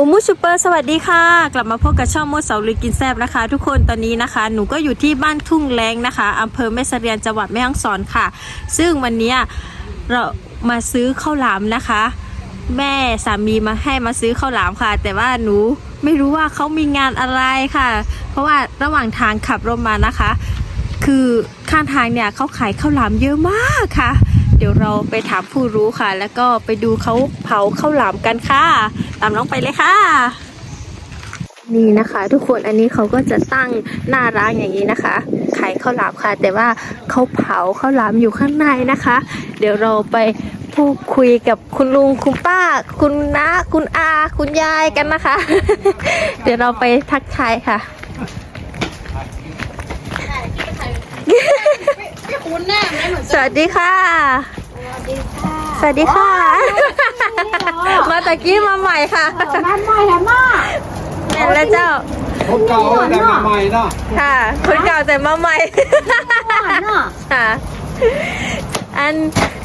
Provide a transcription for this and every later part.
อุมุชูเปอร์สวัสดีค่ะ กลับมาพบกับช่องมดเสาลุยกินแซบนะคะ ทุกคนตอนนี้นะคะ หนูก็อยู่ที่บ้านทุ่งแรงนะคะอำเภอแม่เสรียนจังหวัดแม่ฮ่องสอนค่ะ ซึ่งวันนี้เรามาซื้อข้าวหลามนะคะ แม่สามีมาให้มาซื้อข้าวหลามค่ะ แต่ว่าหนู ไม่รู้ว่าเขามีงานอะไรค่ะ เพราะว่าระหว่างทางขับรถมานะคะ คือข้างทางเนี่ยเขาขายข้าวหลามเยอะมากค่ะ เดี๋ยวเราไปถามผู้รู้ค่ะ แล้วก็ไปดูเขาเผาข้าวหลามกันค่ะ ตามน้องไปเลยค่ะ นี่นะคะ ทุกคนอันนี้เขาก็จะตั้งหน้าร้านอย่างนี้นะคะขายข้าวหลามค่ะ แต่ว่าเขาเผาข้าวหลามอยู่ข้างในนะคะ เดี๋ยวเราไป พูดคุยกับคุณลุงคุณป้า คุณน้าคุณอา คุณยายกันนะคะ เดี๋ยวเราไปทักทายค่ะสวัสดีค่ะ สวัสดีค่ะ มาตะกี้มาใหม่ค่ะน้ำไม่แหมากแม่นแล้วเจ้าคนเก่าแต่มาใหม่เนาะค่ะ คนเก่าแต่มาใหม่เนาะค่ะ อัน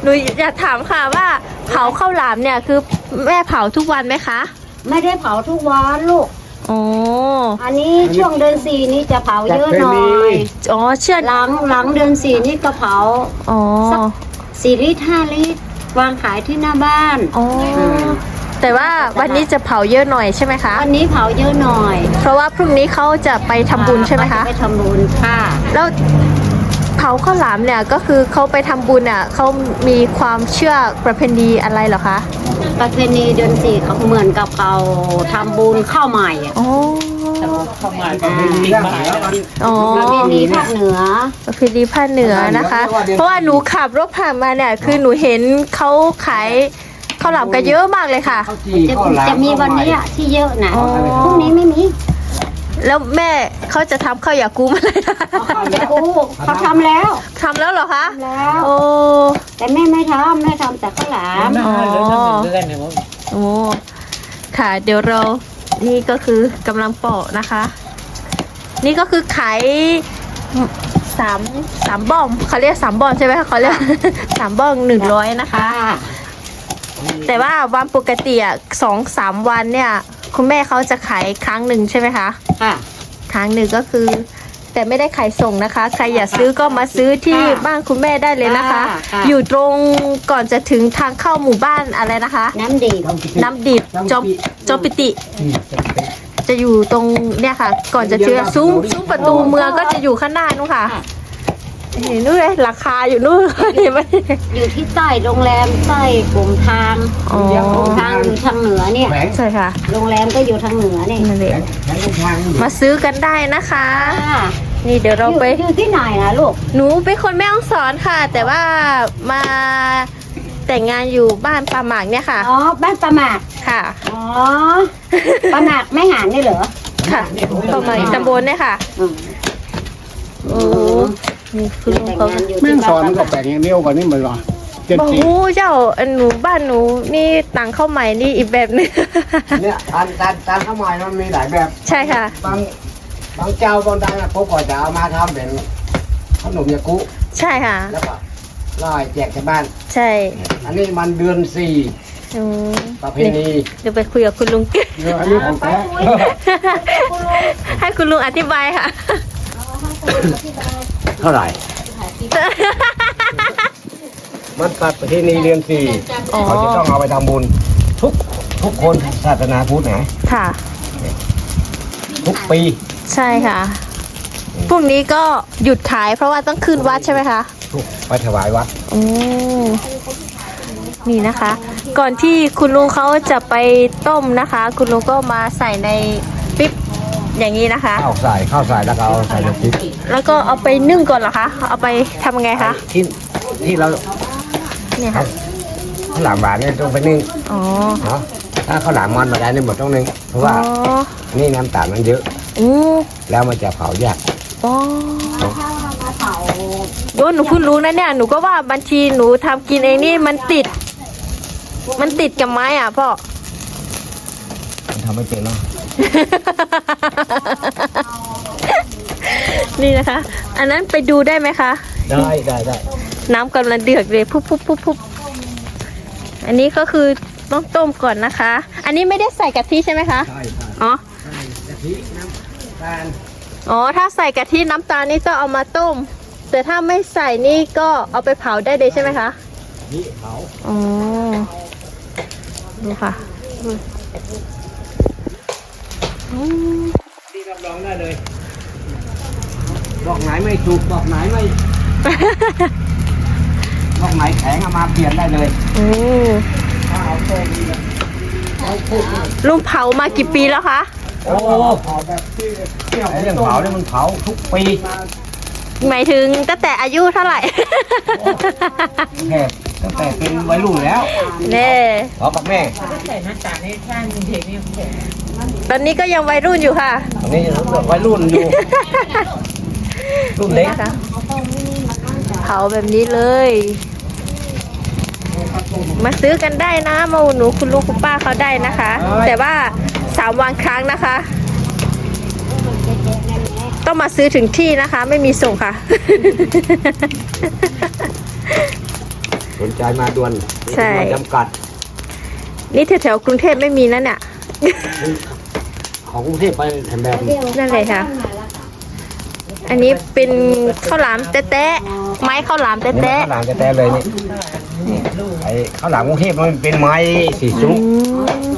หนูอยากถามค่ะว่าเผาข้าวหลามเนี่ยคือแม่เผาทุกวันไหมคะไม่ได้เผาทุกวันลูกอ๋ออันนี้ช่วงเดือนสี่นี่จะเผาเยอะหน่อยอ๋อเชื่อดหลังหลังเดือนสี่นี่ก็เผาอ๋อสี่ลิตรห้าลิตรวางขายที่หน้าบ้านอ๋อแต่ว่าวันนี้จะเผาเยอะหน่อยใช่ไหมคะวันนี้เผาเยอะหน่อย เพราะว่าพรุ่งนี้เขาจะไปทำบุญใช่ไหมคะไปทำบุญค่ะ แล้วเผาข้าวหลามเนี่ยก็คือเขาไปทำบุญอะเขามีความเชื่อประเพณีอะไรเหรอคะ ประเพณีเดือนสี่เขาเหมือนกับเขาทำบุญข้าวใหม่อะอ๋อมีแล้วแล้วมันอ๋อประเพณีภาคเหนือประเพณีภาคเหนือนะคะ เพราะว่าหนูขับรถผ่านมาเนี่ยคือหนูเห็นเขาขายข้าวหลามกันเยอะมากเลยค่ะข้าวจี่จะข้าวหลามจะมีวันนี้อะที่เยอะนะอ๋อพรุ่งนี้ไม่มี แล้วแม่เขาจะทำข้าวยากูมาเลยนะโอ้เขาทำแล้ว ทำแล้วเหรอคะทำแล้ว โอ้แต่แม่ไม่ทำแม่ทำแต่ข้าวหลาม อ๋อโอ้ค่ะ เดี๋ยวเรา นี่ก็คือกำลังปอกนะคะ นี่ก็คือขายสามสามบ้องเขาเรียกสามบ้องใช่ไหมคะเขาเรียกสามบ้องหนึ่งร้อยนะคะค่ะแต่ว่าวันปกติอะสองสามวันเนี่ย คุณแม่เขาจะขายครั้งหนึ่งใช่ไหมคะ ค่ะ ครั้งหนึ่งก็คือ แต่ไม่ได้ขายส่งนะคะ ใครอยากซื้อก็มาซื้อที่ค่ะบ้านคุณแม่ได้เลยนะคะ ค่ะค่ะ อยู่ตรงก่อนจะถึงทางเข้าหมู่บ้านอะไรนะคะ น้ำดี น้ำดิบจอมจอมปิติจะอยู่ตรงเนี่ยค่ะ ก่อนจะเจอซุ้มซุ้มประตูเมืองก็จะอยู่ข้างหน้านู้นค่ะเห็ นนู่นเลยราคาอยู่นู่นเห็นไหม อยู่ที่ใต้โรงแรมใต้กลุ่มทางอ๋อทางอยู่ทางเหนือเนี่ย แหวงใช่ค่ะโรงแรมก็อยู่ทางเหนือเนี่ยนั่นเองแหวงตรงทางมาซื้อกันได้นะคะ ค่ะนี่เดี๋ยวเราไป อยู่อยู่ที่ไหนนะลูกหนูเป็นคนแม่ฮ่องสอนค่ะ แต่ว่ามาแต่งงานอยู่บ้านปาหมากเนี่ยค่ะ อ๋อบ้านประหมากค่ะ อ๋อประหมากไม่หานนี่เหรอค่ะปาหมากอีกตำบลเนี่ยค่ะ อืมโอ้ นี่คือลุงแต่งเขางานอยู่แม่ที่งสอนบ้านก็แปลงอย่างเดียวกว่านี้มันหรอเจ็ดบอกปีโอ้เจ้าอันหนูบ้านหนูนี่ตังเข้าใหม่นี่อีกแบบหนึง เนี่ยตานตานตานข้าวไม้มันมีหลายแบบใช่ค่ะ บางบางเจ้าบางดังอะเขาก็จะเอามาทำเป็นขนมยากุใช่ค่ะ แล้วก็ลอยแจกชาวบ้าน ใช่อันนี้มันเดือนสี่อืมประเพณีเดี๋ยวไปคุยกับคุณลุงเรื่องอันนี้ของแท้ ให้คุณลุงอธิบายค่ะ เท่าไหร่ มันตัดประเพณีเดือนสี่อ๋อ เขาจะต้องเอาไปทำบุญ ทุกทุกคนศาสนาพุทธนะค่ะ ทุกปีใช่ค่ะพรุ่งนี้ก็หยุดขายเพราะว่าต้องขึ้นวัดใช่ไหมคะ ทุกไปถวายวัดอืมนี่นะคะ ก่อนที่คุณลุงเขาจะไปต้มนะคะ คุณลุงก็มาใส่ในปิ๊บ อย่างนี้นะคะ ข้าวใส่ข้าวใส่แล้วก็เอาใส่ในพริกแล้วก็เอาไปนึ่งก่อนเหรอคะ เอาไปทำยังไงคะ ที่ที่เราเนี่ยค่ะข้าวหลามหวานเนี่ยต้องไปนึ่งอ๋อ เนาะถ้าข้าวหลามมันมาได้เนี่ยหมดต้องนึ่งเพราะว่าอ๋อนี่น้ำตาลมันเยอะอือแล้วมันจะเผายากอ๋อถ้ามาเผาโอ้หนูเพิ่งรู้นะเนี่ย หนูก็ว่าบัญชีหนูทำกินเองนี่มันติด มันติดกับไม้อะพ่อ มันทำไม่เป็นเนาะ นี่นะคะ อันนั้นไปดูได้ไหมคะ ได้ได้ได้ น้ำกำลังเดือดเลยพุบพุบพุบพุบอันนี้ก็คือต้องต้มก่อนนะคะ อันนี้ไม่ได้ใส่กะทิใช่ไหมคะ ใช่ใช่อ๋อกะทิน้ำตาล อ๋อ ถ้าใส่กะทิน้ำตาลนี่ต้องเอามาต้ม แต่ถ้าไม่ใส่นี่ก็เอาไปเผาได้เลยใช่ไหมคะกะทิเผา อ๋อ ดูค่ะอืม ที่รับรองได้เลย บอกไหนไม่ถูกบอกไหนไม่ บอกไหนแข็งเอามาเปลี่ยนได้เลยโอ้ถ้าเอาโตดีนะเอาพูดลุงเผามากี่ปีแล้วคะ โอ้เผาแบบที่เรื่องเผาเนี่ยมันเผาทุกปีหมายถึงตั้งแต่อายุเท่าไหร่แค่ตั้งแต่เป็นวัยรุ่นแล้ว เน่เผากับแม่ ตอนนี้ก็ยังวัยรุ่นอยู่ค่ะตอนนี้วัยรุ่นอยู่ รุ่นเล็กนะคะเผาแบบนี้เลย มาซื้อกันได้นะมาอุดหนูคุณลุงคุณป้าเขาได้นะคะ แต่ว่าสามวันครั้งนะคะ ต้องมาซื้อถึงที่นะคะ ไม่มีส่งค่ะ สนใจมาด่วนใช่จำกัด นี่แถวๆกรุงเทพไม่มีนั่นเนี่ย ของกรุงเทพไปแถมแบบนั่นเลยค่ะ อันนี้เป็นข้าวหลามแต๊ะๆไม้ข้าวหลามนี่มันแต๊ะข้าวหลามแท้ๆเลยนี่นี่ไอ้ข้าวหลามกรุงเทพมันเป็นไม้สีๆสุอืกม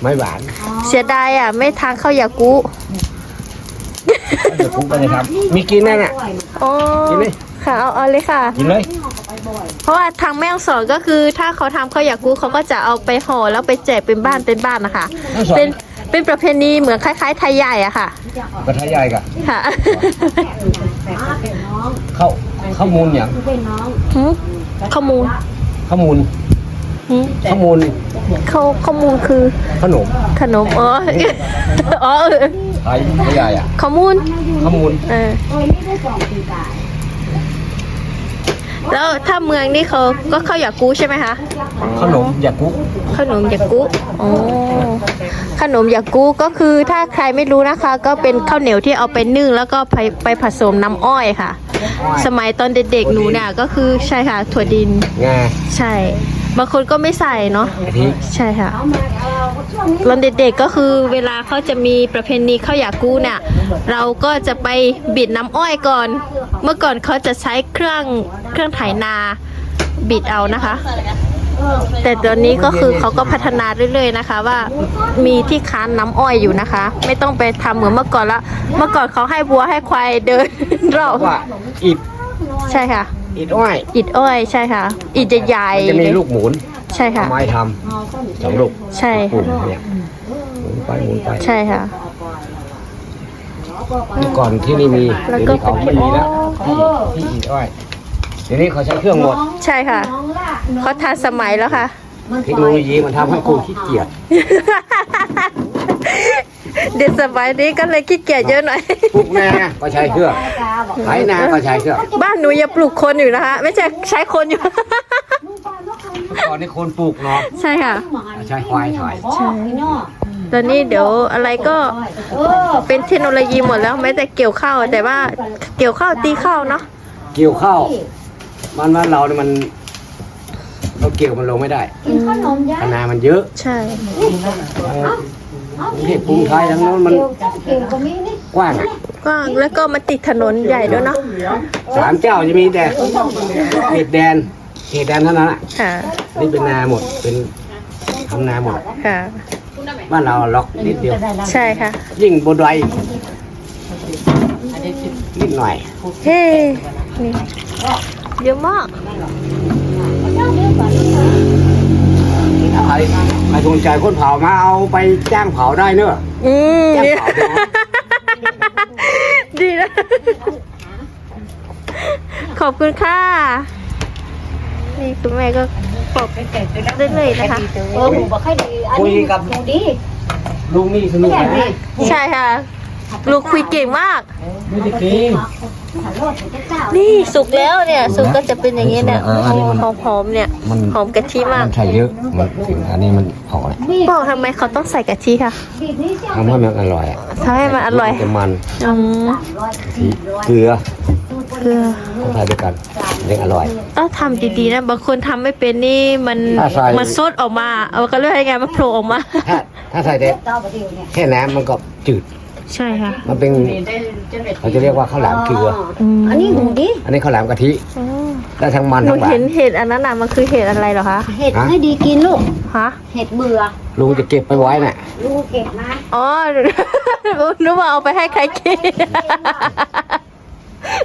ไม้หวาน เสียดายอะ ไม่ทานข้าวยากุเดี๋ยวคุกไปเลยครับ มีกินแน่น่ะโอ้กินไหมค่ะเอาเอาเลยค่ะ กินเลย เพราะว่าทางแม่ฮ่องสอนก็คือ ถ้าเขาทำข้าวยากุเขาก็จะเอาไปห่อแล้วไปแจกเป็นบ้านเป็นบ้านนะคะเป็นเป็นประเพณีเหมือนคล้าย ๆ ไทยใหญ่อะค่ะ กระทะใหญ่กะค่ะข้าวข้าวมูลอย่างหืมข้าวมูลข้าวมูลหืมข้าวมูลข้าวข้าวมูลคือขนมขนมอ๋ออ๋อเออไทยไม่ใหญ่อะข้าวมูลข้าวมูลเออ แล้วถ้าเมืองนี่เขาก็ข้าวยากุใช่ไหมคะ ขนมยากุขนมยากุอ๋อขนมยากุก็คือถ้าใครไม่รู้นะคะ ก็เป็นข้าวเหนียวที่เอาไปนึ่งแล้วก็ไปไปผสมน้ำอ้อยค่ะ สมัยตอนเด็กๆหนูเนี่ยก็คือใช่ค่ะถั่วดิน งา ใช่ บางคนก็ไม่ใส่เนาะกะทิใช่ค่ะตอนเด็กๆก็คือเวลาเขาจะมีประเพณีข้าวยากูเนี่ย เราก็จะไปบิดน้ำอ้อยก่อน เมื่อก่อนเขาจะใช้เครื่องเครื่องไถนาบิดเอานะคะ แต่ตอนนี้ก็คือเขาก็พัฒนาเรื่อยๆนะคะ ว่ามีที่ค้านน้ำอ้อยอยู่นะคะ ไม่ต้องไปทำเหมือนเมื่อก่อนละเมื่อก่อนเขาให้วัวให้ควายเดินรอบว่าอิดใช่ค่ะ อิดอ้อยอิดอ้อยใช่ค่ะ อิดใหญ่มันจะๆมีเลยลูกหมุนใช่ค่ะเอาไม้ทำสองลูกใช่ปุ่ค่ะมเนี่ยหมุนไปหมุนไปใช่ค่ะเมื่อก่อนที่นี่มีแล้วเดี๋ยวก็นี้เขาไม่มีแล้วที่ที่อิดอ้อยเดี๋ยวนี้เขาใช้เครื่องหมด ใช่ค่ะเขาทันสมัยแล้วค่ะเทคโนโลยีมันทำให้คนขี้เกียจ เด็กสมัยนี้ก็เลยขี้เกียจเยอะหน่อย ปลูกนาก็ใช้เครื่องไถนาก็ใช้เครื่องบ้านหนูอย่าปลูกคนอยู่นะคะ ไม่ใช่ใช้คนอยู่เมื่อก่อนนี่คนปลูกเนาะ ใช่ค่ะ ใช้ควายไถใช่ตอนนี้เดี๋ยวอะไรก็เป็นเทคโนโลยีหมดแล้วแม้แต่เกี่ยวข้าวแต่ว่าเกี่ยวข้าวตีข้าวเนาะเกี่ยวข้าวมันว่าเราเนี่ยมันเราเกี่ยวมันลงไม่ได้คณามันเยอะใช่กรุง เทพกรุงไทยทั้งนั้นมันกว้างอะกว้างแล้วก็มาติดถนนใหญ่ด้วยเนาะสามเจ้าจะมีแต่เขตแดนเขตแดนเท่านั้นอะค่ะ นี่เป็นนาหมดเป็นทำนาหมดค่ะบ้านเราล็อกนิดเดียว ใช่ค่ะ ยิ่งบนดอยนิดหน่อย เฮ้นี่เยอะมากถ้าใค รใครสนใจคนเผามาเอาไปจ้างเผาได้เนอะอืมแก้มเนี่ยขาวด้วยนะดีนะ ขอบคุณค่ะ นี่คุณแม่ก็ปอบ ได้เลยนะคะ เออหมูบอกให้ดี อันนี้หมูดีลุงนี่สนุกนะใช่ค่ะ ลูกคุยเก่งมาก ไม่ได้กินนี่สุกแล้วเนี่ยสุกก็จะเป็นอย่างนี้เนี่ยเอออันนี้มัน หอมหอมๆเนี่ยมันหอมกะทิมาก มันใส่เยอะมันถึงอันนี้มันออกเลยบอกทำไมเขาต้องใส่กะทิค่ะทำให้มันอร่อยอะทำให้มันอร่อยจะมันอืมกะทิเกลือเกลือใส่ด้วยกันเรียกอร่อย ต้องทำดีๆนะบางคนทำไม่เป็นนี่มันถ้าใส่ มันซดออกมา เอาก็เรียกยังไงมันโผล่ออกมา ถ้าถ้าใส่แต่แค่น้ำมันก็จืด ใช่ค่ะ มันเป็นเราจะเรียกว่าข้าวหลามเกลือมอันนี้หูดิอันนี้ข้าวหลามกะทิอ๋อได้ทั้งมันหนูทั้งหวาเห็นนเห็ดอันนั้นน่ะมันคือเห็ดอะไรเหรอคะเห็ดให้ดีกินลูก ฮะเห็ดเบื่อ ลุงจะเก็บไปไว้น่ะลูกเก็บนะอ๋อ หนูนึกว่าเอาไปให้ใครกิน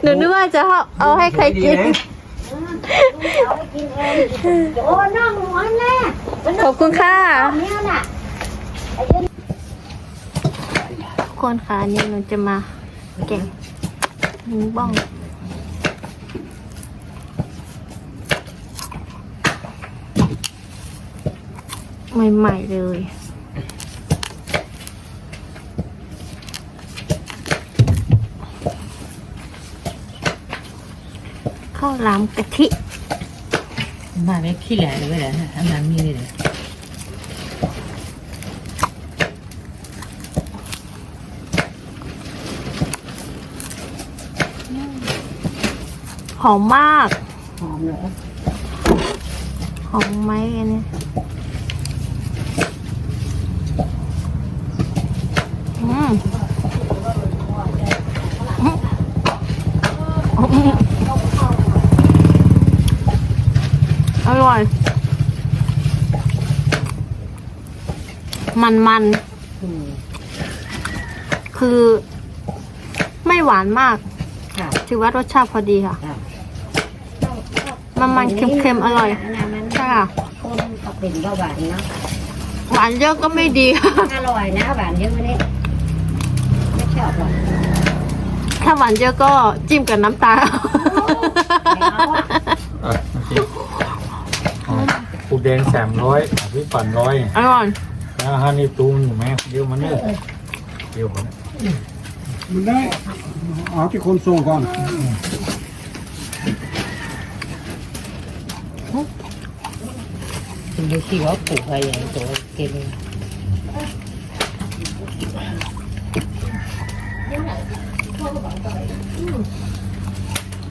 หนูนึกว่าจะเอาเอาให้ใครกิน เอาไปกินเองโอ้น้องหัวแน่ขอบคุณค่ะ เนี่ยน่ะทุ กคนค่ะนี่หนูจะมาแกงหมูบ้อง ใหม่ ๆ เลยข้าวหลามกะทิมาไม่ขี้แหล่เลยแหละทำงานมีเลย อมมาก หอมเลยหอมไหมอันเนี้ยอืมอืมอร่อย มันมันๆคือ ไม่หวานมาก ค่ะ ถือว่ารสชาติพอดีค่ะ ค่ะ มันมันๆเค็มๆ อร่อยอันนั้นมันใช่ค่ะ คนก็เป็นเบาหวานเนาะ หวานเยอะก็ไม่ดี อร่อยนะหวานเยอะไหมเนี่ยไม่ชอบหรอก ถ้าหวานเยอะก็จิ้มกับน้ำตาลอะโอเคปูแดงสามร้อยพี่ปั่นร้อยอร่อย แล้วฮันนี่ตูนอยู่ไหมเดี๋ยวมันเนี่ยเดี๋ยวมันมันได้เอาที่คนส่งก่อน คุณดูสิว่าปลูกอ